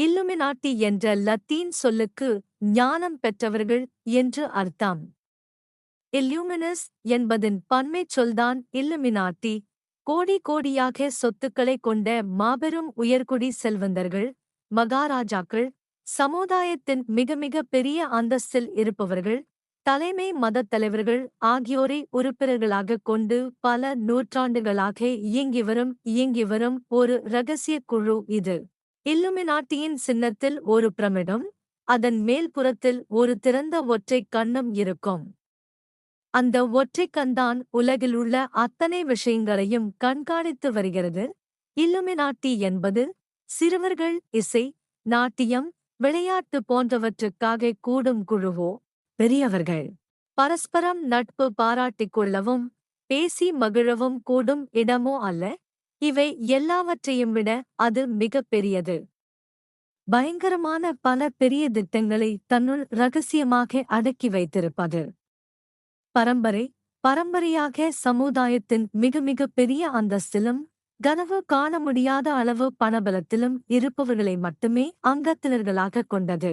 இல்லுமினாட்டி என்ற லத்தீன் சொல்லுக்கு ஞானம் பெற்றவர்கள் என்று அர்த்தம். இல்லுமினஸ் என்பதன் பன்மைச் சொல்தான் இல்லுமினாட்டி. கோடி கோடியாக சொத்துக்களை கொண்ட மாபெரும் உயர்குடி செல்வந்தர்கள் மகாராஜாக்கள் சமுதாயத்தின் மிக மிக பெரிய அந்தஸ்தில் இருப்பவர்கள் தலைமை மதத் தலைவர்கள் ஆகியோரை உறுப்பினர்களாகக் கொண்டு பல நூற்றாண்டுகளாக இயங்கி வரும் இயங்கி வரும் ஒரு இரகசிய குழு இது. இல்லுமினாட்டியின் சின்னத்தில் ஒரு பிரமிடம் அதன் மேல்புறத்தில் ஒரு திறந்த ஒற்றைக் கண்ணம் இருக்கும். அந்த ஒற்றைக் கண்தான் உலகிலுள்ள அத்தனை விஷயங்களையும் கண்காணித்து வருகிறது. இல்லுமினாட்டி என்பது சிறுவர்கள் இசை நாட்டியம் விளையாட்டு போன்றவற்றுக்காக கூடும் குழுவோ பெரியவர்கள். பரஸ்பரம் நட்பு பாராட்டிக் கொள்ளவும் பேசி மகிழவும் கூடும் இடமோ அல்ல இவை எல்லாவற்றையும் விட அது மிகப் பெரியது. பயங்கரமான பல பெரிய திட்டங்களை தன்னுள் ரகசியமாக அடக்கி வைத்திருப்பது. பரம்பரை பரம்பரையாக சமுதாயத்தின் மிக மிக பெரிய அந்தஸ்திலும் கனவு காண முடியாத அளவு பணபலத்திலும் இருப்பவர்களை மட்டுமே அங்கத்தினர்களாக கொண்டது.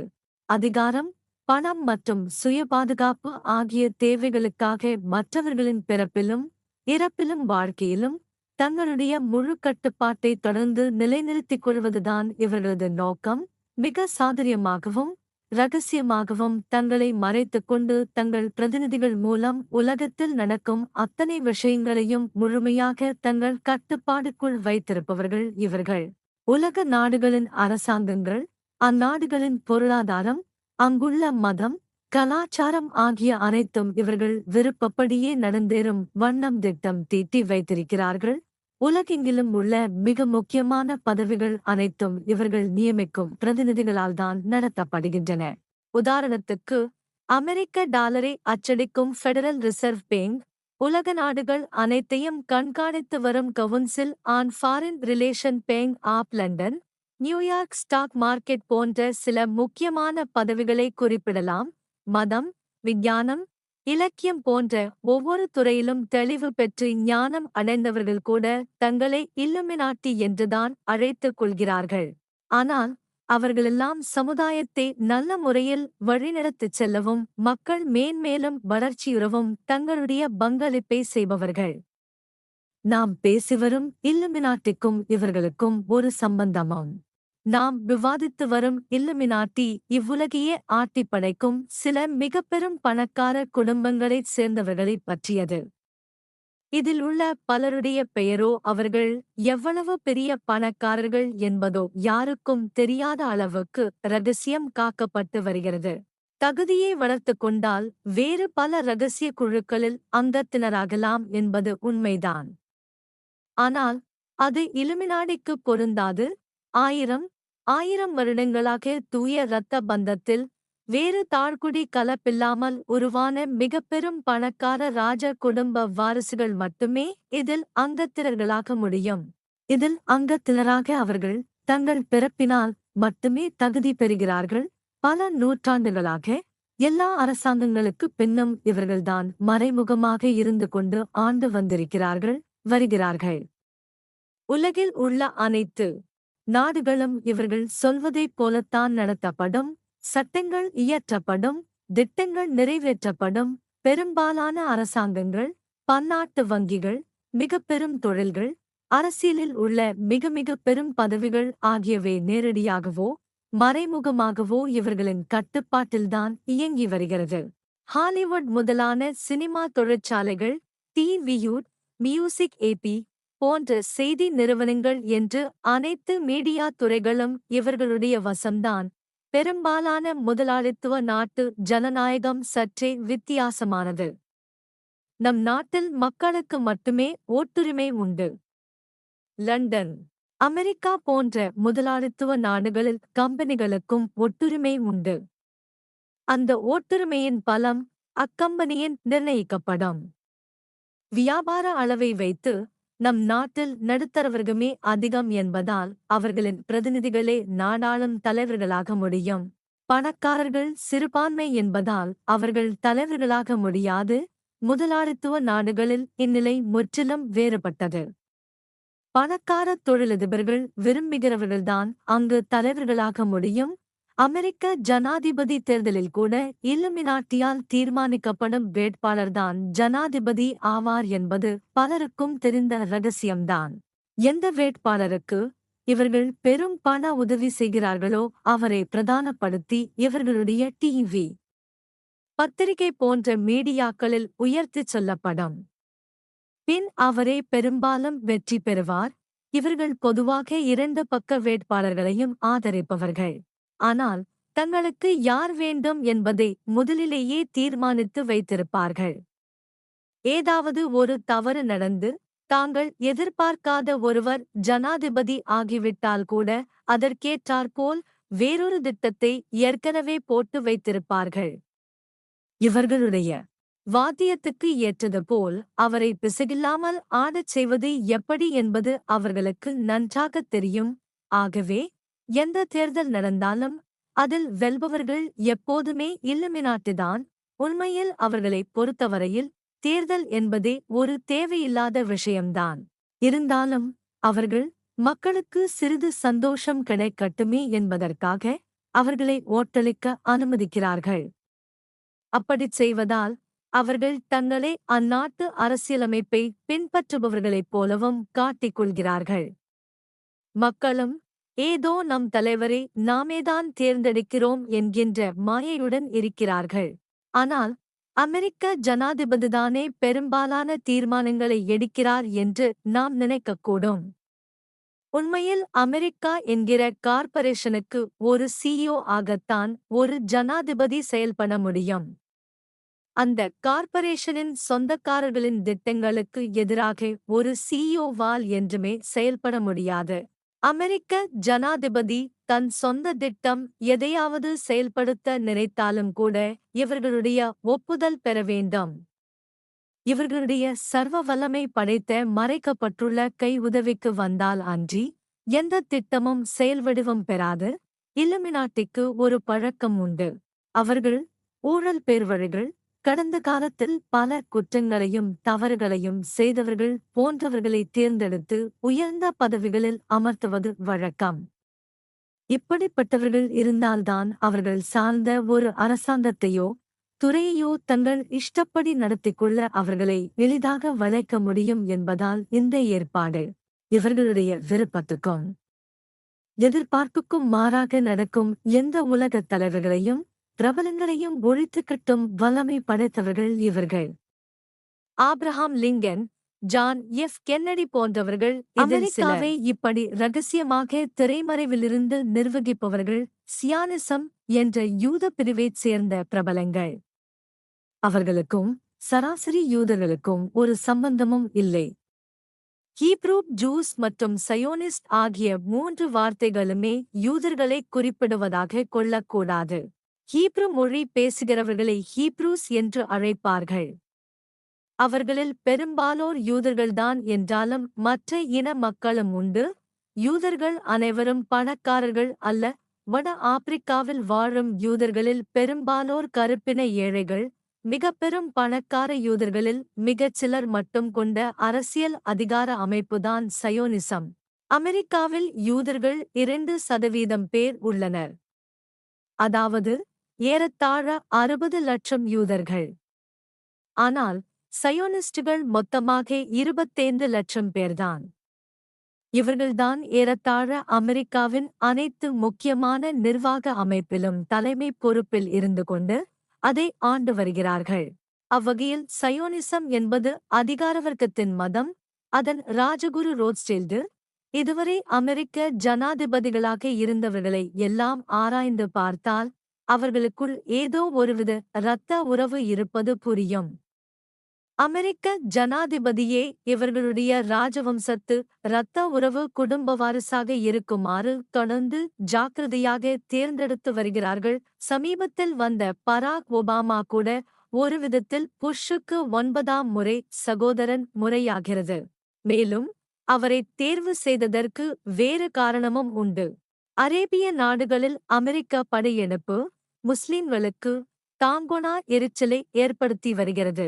அதிகாரம் பணம் மற்றும் சுய பாதுகாப்பு ஆகிய தேவைகளுக்காக மற்றவர்களின் பிறப்பிலும் இறப்பிலும் வாழ்க்கையிலும் தங்களுடைய முழு கட்டுப்பாட்டை தொடர்ந்து நிலைநிறுத்திக் கொள்வதுதான் இவர்களது நோக்கம். மிக சாதுரியமாகவும் ரகசியமாகவும் தங்களை மறைத்துக் கொண்டு தங்கள் பிரதிநிதிகள் மூலம் உலகத்தில் நடக்கும் அத்தனை விஷயங்களையும் முழுமையாக தங்கள் கட்டுப்பாடுக்குள் வைத்திருப்பவர்கள் இவர்கள். உலக நாடுகளின் அரசாங்கங்கள் அந்நாடுகளின் பொருளாதாரம் அங்குள்ள மதம் கலாச்சாரம் ஆகிய அனைத்தும் இவர்கள் விருப்பப்படியே நடந்தேறும் வண்ணம் திட்டம் தீட்டி வைத்திருக்கிறார்கள். உலகெங்கிலும் உள்ள மிக முக்கியமான பதவிகள் அனைத்தும் இவர்கள் நியமிக்கும் பிரதிநிதிகளால்தான் நடத்தப்படுகின்றன. உதாரணத்துக்கு அமெரிக்க டாலரை அச்சடிக்கும் ஃபெடரல் ரிசர்வ் பேங்க் உலக நாடுகள் அனைத்தையும் கண்காணித்து வரும் council on foreign relation bank of London New York stock market போன்ற சில முக்கியமான பதவிகளை குறிப்பிடலாம். மதம் விஞ்ஞானம் இலக்கியம் போன்ற ஒவ்வொரு துறையிலும் தெளிவு பெற்று ஞானம் அடைந்தவர்கள் கூட தங்களை இல்லுமினாட்டி என்றுதான் அழைத்துக் கொள்கிறார்கள். ஆனால் அவர்களெல்லாம் சமுதாயத்தை நல்ல முறையில் வழிநடத்திச் செல்லவும் மக்கள் மேன்மேலும் வளர்ச்சியுறவும் தங்களுடைய பங்களிப்பை செய்பவர்கள். நாம் பேசிவரும் இல்லுமினாட்டிக்கும் இவர்களுக்கும் ஒரு சம்பந்தமாம். நாம் விவாதித்து வரும் இல்லுமினாட்டி இவ்வுலகையே ஆட்டி படைக்கும் சில மிக பெரும் பணக்கார குடும்பங்களைச் சேர்ந்தவர்களைப் பற்றியது. இதில் உள்ள பலருடைய பெயரோ அவர்கள் எவ்வளவு பெரிய பணக்காரர்கள் என்பதோ யாருக்கும் தெரியாத அளவுக்கு ரகசியம் காக்கப்பட்டு வருகிறது. தகுதியை வளர்த்து கொண்டால் வேறு பல ரகசிய குழுக்களில் அங்கத்தினராகலாம் என்பது உண்மைதான். ஆனால் அது இலுமினாடிக்கு பொருந்தாது. ஆயிரம் ஆயிரம் வருடங்களாக தூய இரத்த பந்தத்தில் வேறு தாழ்குடி கலப்பில்லாமல் உருவான மிக பெரும் பணக்கார ராஜ குடும்ப வாரிசுகள் மட்டுமே இதில் அங்கத்தினர்களாக முடியும். இதில் அங்கத்தினராக அவர்கள் தங்கள் பிறப்பினால் மட்டுமே தகுதி பெறுகிறார்கள். பல நூற்றாண்டுகளாக எல்லா அரசாங்கங்களுக்கு பின்னும் இவர்கள்தான் மறைமுகமாக இருந்து கொண்டு ஆண்டு வந்திருக்கிறார்கள் வருகிறார்கள். உலகில் உள்ள அனைத்து நாடுகளும் இவர்கள் சொல்வதைப் போலத்தான் நடத்தப்படும் சட்டங்கள் இயற்றப்படும் திட்டங்கள் நிறைவேற்றப்படும் பெரும்பாலான அரசாங்கங்கள் பன்னாட்டு வங்கிகள் மிக பெரும் தொழில்கள் அரசியலில் உள்ள மிக மிக பெரும் பதவிகள் ஆகியவை நேரடியாகவோ மறைமுகமாகவோ இவர்களின் கட்டுப்பாட்டில்தான் இயங்கி வருகிறது. ஹாலிவுட் முதலான சினிமா தொழிற்சாலைகள் டிவியூட் மியூசிக் ஏபி போன்ற செய்தி நிறுவனங்கள் என்று அனைத்து மீடியா துறைகளும் இவர்களுடைய வசம்தான். பெரும்பாலான முதலாளித்துவ நாட்டு ஜனநாயகம் சற்றே வித்தியாசமானது. நம் நாட்டில் மக்களுக்கு மட்டுமே ஓட்டுரிமை உண்டு. லண்டன் அமெரிக்கா போன்ற முதலாளித்துவ நாடுகளில் கம்பெனிகளுக்கும் ஒட்டுரிமை உண்டு. அந்த ஓட்டுரிமையின் பலம் அக்கம்பெனியின் நிர்ணயிக்கப்படும். வியாபார அளவை வைத்து நம் நாட்டில் நடுத்தரவர்கமே அதிகம் என்பதால் அவர்களின் பிரதிநிதிகளே நாடாளும் தலைவர்களாக முடியும். பணக்காரர்கள் சிறுபான்மை என்பதால் அவர்கள் தலைவர்களாக முடியாது. முதலாளித்துவ நாடுகளில் இந்நிலை முற்றிலும் வேறுபட்டது. பணக்கார தொழிலதிபர்கள் விரும்புகிறவர்கள்தான் அங்கு தலைவர்களாக முடியும். அமெரிக்க ஜனாதிபதி தேர்தலில் கூட இல்லுமினாட்டியால் தீர்மானிக்கப்படும் வேட்பாளர்தான் ஜனாதிபதி ஆவார் என்பது பலருக்கும் தெரிந்த ரகசியம்தான். எந்த வேட்பாளருக்கு இவர்கள் பெரும் பண உதவி செய்கிறார்களோ அவரை பிரதானப்படுத்தி இவர்களுடைய டிவி பத்திரிகை போன்ற மீடியாக்களில் உயர்த்திச் சொல்லப்படும். பின் அவரே பெரும்பாலும் வெற்றி பெறுவார். இவர்கள் பொதுவாக இரண்டு பக்க வேட்பாளர்களையும் ஆதரிப்பவர்கள். ஆனால் தங்களுக்கு யார் வேண்டும் என்பதை முதலிலேயே தீர்மானித்து வைத்திருப்பார்கள். ஏதாவது ஒரு தவறு நடந்து தாங்கள் எதிர்பார்க்காத ஒருவர் ஜனாதிபதி ஆகிவிட்டால் கூட அதற்கேற்றாற்போல் வேறொரு திட்டத்தை ஏற்கனவே போட்டு வைத்திருப்பார்கள். இவர்களுடைய வாத்தியத்துக்கு ஏற்றது போல் அவரை பிசகில்லாமல் ஆடச் செய்வது எப்படி என்பது அவர்களுக்கு நன்றாகத் தெரியும். ஆகவே எந்த தேர்தல் நடந்தாலும் அதில் வெல்பவர்கள் எப்போதுமே இல்லமினாட்டிதான். உண்மையில் அவர்களை பொறுத்தவரையில் தேர்தல் என்பதே ஒரு தேவையில்லாத விஷயம்தான். இருந்தாலும் அவர்கள் மக்களுக்கு சிறிது சந்தோஷம் கிடைக்கட்டுமே என்பதற்காக அவர்களை ஓட்டளிக்க அனுமதிக்கிறார்கள். அப்படிச் செய்வதால் அவர்கள் தங்களே அந்நாட்டு அரசியலமைப்பை பின்பற்றுபவர்களைப் போலவும் காட்டிக் கொள்கிறார்கள். மக்களும் ஏதோ நம் தலைவரை நாமேதான் தேர்ந்தெடுக்கிறோம் என்கின்ற மாயையுடன் இருக்கிறார்கள். ஆனால் அமெரிக்க ஜனாதிபதிதானே பெரும்பாலான தீர்மானங்களை எடுக்கிறார் என்று நாம் நினைக்கக்கூடும். உண்மையில் அமெரிக்கா என்கிற கார்ப்பரேஷனுக்கு ஒரு சிஇஓ ஆகத்தான் ஒரு ஜனாதிபதி செயல்பட முடியும். அந்த கார்ப்பரேஷனின் சொந்தக்காரர்களின் திட்டங்களுக்கு எதிராக ஒரு சிஇஓவால் என்றுமே செயல்பட முடியாது. அமெரிக்க ஜனாதிபதி தன் சொந்த திட்டம் எதையாவது செயல்படுத்த நினைத்தாலும் கூட இவர்களுடைய ஒப்புதல் பெற வேண்டும். இவர்களுடைய சர்வ வல்லமை படைத்த மறைக்கப்பட்டுள்ள கை உதவிக்கு வந்தால் அன்றி எந்த திட்டமும் செயல்வடிவம் பெறாது. இலுமினாட்டிக்கு ஒரு பழக்கம் உண்டு. அவர்கள் ஊழல் பேர்வழிகள் கடந்த காலத்தில் பல குற்றங்களையும் தவறுகளையும் செய்தவர்கள் போன்றவர்களை தேர்ந்தெடுத்து உயர்ந்த பதவிகளில் அமர்த்துவது வழக்கம். இப்படிப்பட்டவர்கள் இருந்தால்தான் அவர்கள் சார்ந்த ஒரு அரசாங்கத்தையோ துறையையோ தங்கள் இஷ்டப்படி நடத்திக் கொள்ள அவர்களை எளிதாக வளைக்க முடியும் என்பதால் இந்த ஏற்பாடு இவர்களுடைய விருப்பத்துக்கும் எதிர்பார்ப்புக்கும் மாறாக நடக்கும் எந்த உலகத் தலைவர்களையும் பிரபலங்களையும் ஒழித்து கட்டும் வல்லமை படைத்தவர்கள் இவர்கள். Abraham Lincoln John F. Kennedy போன்றவர்கள் அமெரிக்காவை இப்படி ரகசியமாக திரைமறைவிலிருந்து நிர்வகிப்பவர்கள் சியானிசம் என்ற யூத பிரிவைச் சேர்ந்த பிரபலங்கள். அவர்களுக்கும் சராசரி யூதர்களுக்கும் ஒரு சம்பந்தமும் இல்லை. ஹீப்ரூ ஜூஸ் மற்றும் சயோனிஸ்ட் ஆகிய மூன்று வார்த்தைகளுமே யூதர்களை குறிப்பிடுவதாக கொள்ளக்கூடாது. ஹீப்ரு மொழி பேசுகிறவர்களை ஹீப்ரூஸ் என்று அழைப்பார்கள். அவர்களில் பெரும்பாலோர் யூதர்கள்தான் என்றாலும் மற்ற இன மக்களும் உண்டு. யூதர்கள் அனைவரும் பணக்காரர்கள் அல்ல. வட ஆப்பிரிக்காவில் வாழும் யூதர்களில் பெரும்பாலோர் கருப்பின ஏழைகள். மிக பெரும் பணக்கார யூதர்களில் மிகச் சிலர் மட்டும் கொண்ட அரசியல் அதிகார அமைப்புதான் சயோனிசம். அமெரிக்காவில் யூதர்கள் இரண்டு சதவீதம் பேர் உள்ளனர். அதாவது ஏறத்தாழ அறுபது லட்சம் யூதர்கள். ஆனால் சயோனிஸ்டுகள் மொத்தமாக இருபத்தைந்து லட்சம் பேர்தான். இவர்கள்தான் ஏறத்தாழ அமெரிக்காவின் அனைத்து முக்கியமான நிர்வாக அமைப்பிலும் தலைமை பொறுப்பில் இருந்து கொண்டு அதை ஆண்டு வருகிறார்கள். அவ்வகையில் சயோனிசம் என்பது அதிகார வர்க்கத்தின் மதம் அதன் ராஜகுரு ரோட்ஸ்டீல்டு இதுவரை அமெரிக்க ஜனாதிபதிகளாக இருந்தவர்களை எல்லாம் ஆராய்ந்து பார்த்தால் அவர்களுக்குள் ஏதோ ஒருவித இரத்த உறவு இருப்பது புரியும். அமெரிக்க ஜனாதிபதியே இவர்களுடைய ராஜவம்சத்து இரத்த உறவு குடும்ப வாரிசாக இருக்குமாறு தொடர்ந்து ஜாக்கிரதையாக தேர்ந்தெடுத்து வருகிறார்கள். சமீபத்தில் வந்த பராக் ஒபாமா கூட ஒரு விதத்தில் புஷ்ஷுக்கு ஒன்பதாம் முறை சகோதரன் முறையாகிறது. மேலும் அவரை தேர்வு செய்ததற்கு வேறு காரணமும் உண்டு. அரேபிய நாடுகளில் அமெரிக்க படையெடுப்பு முஸ்லிம்களுக்கு தாங்கோனா எரிச்சலை ஏற்படுத்தி வருகிறது.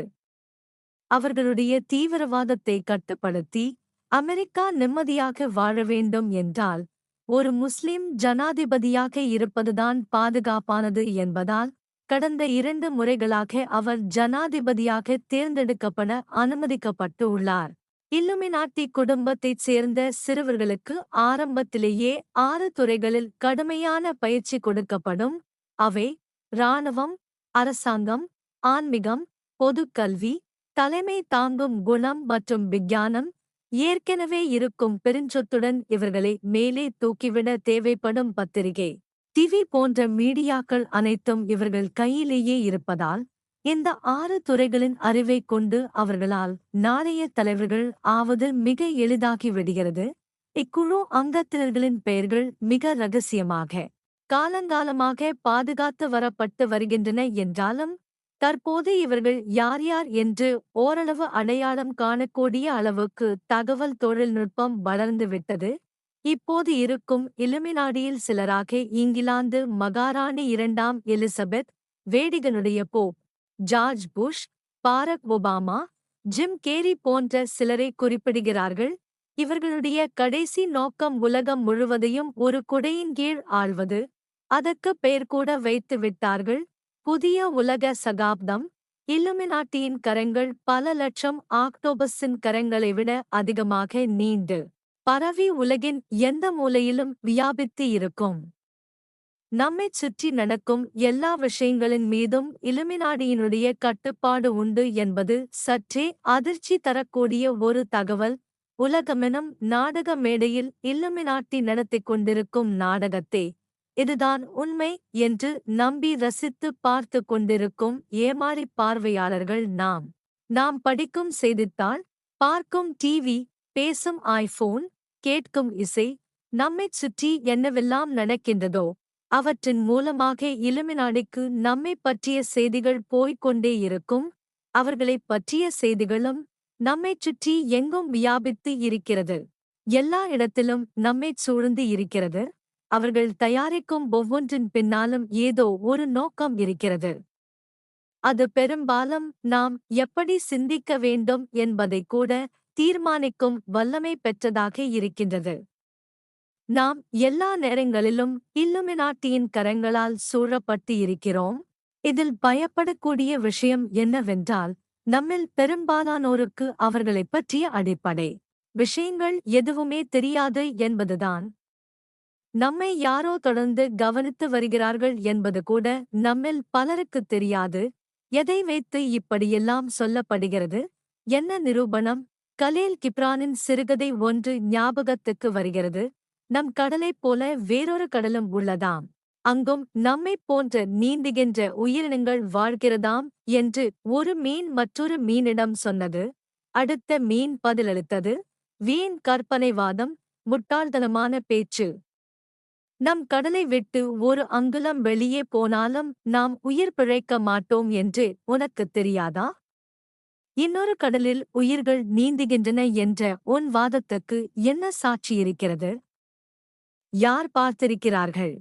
அவர்களுடைய தீவிரவாதத்தை கட்டுப்படுத்தி அமெரிக்கா நிம்மதியாக வாழ வேண்டும் என்றால் ஒரு முஸ்லிம் ஜனாதிபதியாக இருப்பதுதான் பாதுகாப்பானது என்பதால் கடந்த இரண்டு முறைகளாக அவர் ஜனாதிபதியாக தேர்ந்தெடுக்கப்பட அனுமதிக்கப்பட்டு உள்ளார். இல்லுமினாட்டி குடும்பத்தைச் சேர்ந்த சிறுவர்களுக்கு ஆரம்பத்திலேயே ஆறு துறைகளில் கடுமையான பயிற்சி கொடுக்கப்படும் அவை இராணுவம் அரசாங்கம் ஆன்மீகம் பொதுக்கல்வி தலைமை தாங்கும் குணம் மற்றும் விஞ்ஞானம் ஏற்கனவே இருக்கும் பெருஞ்சொத்துடன் இவர்களை மேலே தூக்கிவிட தேவைப்படும் பத்திரிகை. டிவி போன்ற மீடியாக்கள் அனைத்தும் இவர்கள் கையிலேயே இருப்பதால் இந்த ஆறு துறைகளின் அறிவை கொண்டு அவர்களால் நாளைய தலைவர்கள் ஆவது மிக எளிதாகி விடுகிறது. இக்குழு அங்கத்தினர்களின் பெயர்கள் மிக ரகசியமாக காலங்காலமாக பாதுகாத்து வரப்பட்டு வருகின்றன என்றாலும் தற்போது இவர்கள் யார் யார் என்று ஓரளவு அடையாளம் காணக்கூடிய அளவுக்கு தகவல் தொழில்நுட்பம் வளர்ந்துவிட்டது இப்போது இருக்கும் இலுமினாடியில் சிலராக இங்கிலாந்து மகாராணி இரண்டாம் Elizabeth வேடிகனுடைய pope George Bush Barack Obama Jim Carrey போன்ற சிலரை குறிப்பிடுகிறார்கள். இவர்களுடைய கடைசி நோக்கம் உலகம் முழுவதையும் ஒரு குடையின் கீழ் ஆள்வது. அதற்கு பெயர் கூட வைத்து விட்டார்கள். புதிய உலக சகாப்தம். இல்லுமினாட்டியின் கரங்கள் பல லட்சம் ஆக்டோபஸின் கரங்களை விட அதிகமாக நீண்டு பரவி உலகின் எந்த மூலையிலும் வியாபித்து இருக்கும். நம்மைச் சுற்றி நடக்கும் எல்லா விஷயங்களின் மீதும் இலுமினாடியினுடைய கட்டுப்பாடு உண்டு என்பது சற்றே அதிர்ச்சி தரக்கூடிய ஒரு தகவல். உலகமெனும் நாடக மேடையில் இல்லுமினாட்டி நடத்திக் கொண்டிருக்கும் நாடகத்தை. இதுதான் உண்மை என்று நம்பி ரசித்து பார்த்து கொண்டிருக்கும் ஏமாறி பார்வையாளர்கள் நாம். நாம் படிக்கும் செய்தித்தாள் பார்க்கும் டிவி பேசும் ஐபோன் கேட்கும் இசை நம்மைச் சுற்றி என்னவெல்லாம் நடக்கின்றதோ அவற்றின் மூலமாக இலுமினாடிக்கு நம்மை பற்றிய செய்திகள் போய்க் கொண்டே இருக்கும் அவர்களைப் பற்றிய செய்திகளும் நம்மைச் சுற்றி எங்கும் வியாபித்து இருக்கிறது. எல்லா இடத்திலும் நம்மைச் சூழ்ந்து இருக்கிறது. அவர்கள் தயாரிக்கும் ஒவ்வொன்றின் பின்னாலும் ஏதோ ஒரு நோக்கம் இருக்கிறது. அது பெரும்பாலும் நாம் எப்படி சிந்திக்க வேண்டும் என்பதை கூட தீர்மானிக்கும் வல்லமை பெற்றதாக இருக்கின்றது. நாம் எல்லா நேரங்களிலும் இல்லுமினாட்டியின் கரங்களால் சூழப்பட்டு இருக்கிறோம். இதில் பயப்படக்கூடிய விஷயம் என்னவென்றால் நம்மில் பெரும்பாலானோருக்கு அவர்களைப் பற்றிய அடிப்படை விஷயங்கள் எதுவுமே தெரியாது என்பதுதான். நம்மை யாரோ தொடர்ந்து கவனித்து வருகிறார்கள் என்பது கூட நம்மில் பலருக்கு தெரியாது. எதை வைத்து இப்படியெல்லாம் சொல்லப்படுகிறது? என்ன நிரூபணம்? கலேல் கிப்ரானின் சிறுகதை ஒன்று ஞாபகத்துக்கு வருகிறது. நம் கடலைப் போல வேறொரு கடலும் உள்ளதாம். அங்கும் நம்மைப் போன்ற நீந்துகின்ற உயிரினங்கள் வாழ்கிறதாம் என்று ஒரு மீன் மற்றொரு மீனிடம் சொன்னது. அடுத்த மீன் பதிலளித்தது. வீண் கற்பனைவாதம் முட்டாள்தனமான பேச்சு. நம் கடலை விட்டு ஒரு அங்குலம் வெளியே போனாலும் நாம் உயிர் பிழைக்க மாட்டோம் என்று உனக்குத் தெரியாதா? இன்னொரு கடலில் உயிர்கள் நீந்துகின்றன என்ற உன் வாதத்துக்கு என்ன சாட்சி இருக்கிறது? யார் பார்த்திருக்கிறார்கள்?